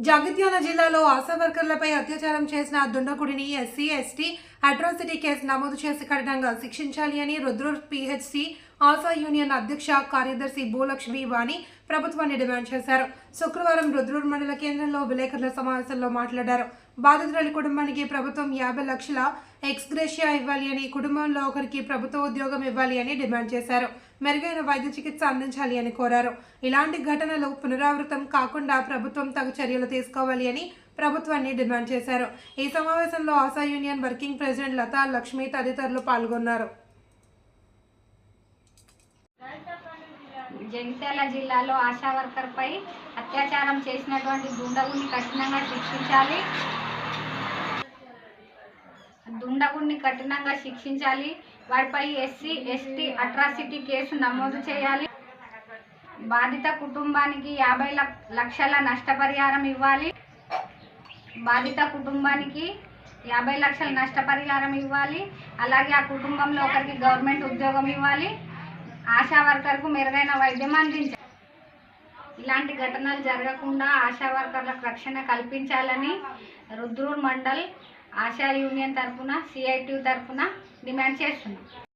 జగిత్యాల జిల్లాలో ఆశా వర్కర్లపై అత్యాచారం చేసిన దుండకుడిని ఎస్సీ ఎస్టీ అట్రాసిటీ కేసు నమోదు చేసి కఠినంగా శిక్షించాలి అని రుద్రూర్ పిహెచ్సి ఆశా యూనియన్ అధ్యక్ష కార్యదర్శి భూలక్ష్మి వాణి ప్రభుత్వాన్ని డిమాండ్ చేశారు. శుక్రవారం రుద్రూర్ మండల కేంద్రంలో విలేకరుల సమావేశంలో మాట్లాడారు. బాధితుల కుటుంబానికి ప్రభుత్వం యాభై లక్షల ఎక్స్గ్రేషియా ఇవ్వాలి అని కుటుంబంలో ఒకరికి ప్రభుత్వ ఉద్యోగం ఇవ్వాలి అని డిమాండ్ చేశారు. మెరుగైన వైద్య చికిత్స అందించాలి అని కోరారు. ఇలాంటి ఘటనలు పునరావృతం కాకుండా ప్రభుత్వం తగు చర్యలు తీసుకోవాలి అని ప్రభుత్వాన్ని డిమాండ్ చేశారు. ఈ సమావేశంలో Asha union working president Latha Lakshmi తదితరులు పాల్గొన్నారు. జగిత్యాల జిల్లాలో ఆశా వర్కర్పై అత్యాచారం చేసినటువంటి దుండగుని కఠినంగా శిక్షించాలి. దుండగుడిని కఠినంగా శిక్షించాలి. వారిపై ఎస్సీ ఎస్టీ అట్రాసిటీ కేసు నమోదు చేయాలి. బాధిత కుటుంబానికి యాభై లక్షల నష్టపరిహారం ఇవ్వాలి. బాధిత కుటుంబానికి యాభై లక్షల నష్టపరిహారం ఇవ్వాలి. అలాగే ఆ కుటుంబంలో ఒకరికి గవర్నమెంట్ ఉద్యోగం ఇవ్వాలి. ఆశా వర్కర్కు మెరుగైన వైద్యం అందించారు. ఇలాంటి ఘటనలు జరగకుండా ఆశా వర్కర్లకు రక్షణ కల్పించాలని రుద్రూర్ మండల్ ఆశా యూనియన్ తరఫున సిఐటి తరఫున డిమాండ్ చేస్తున్నాం.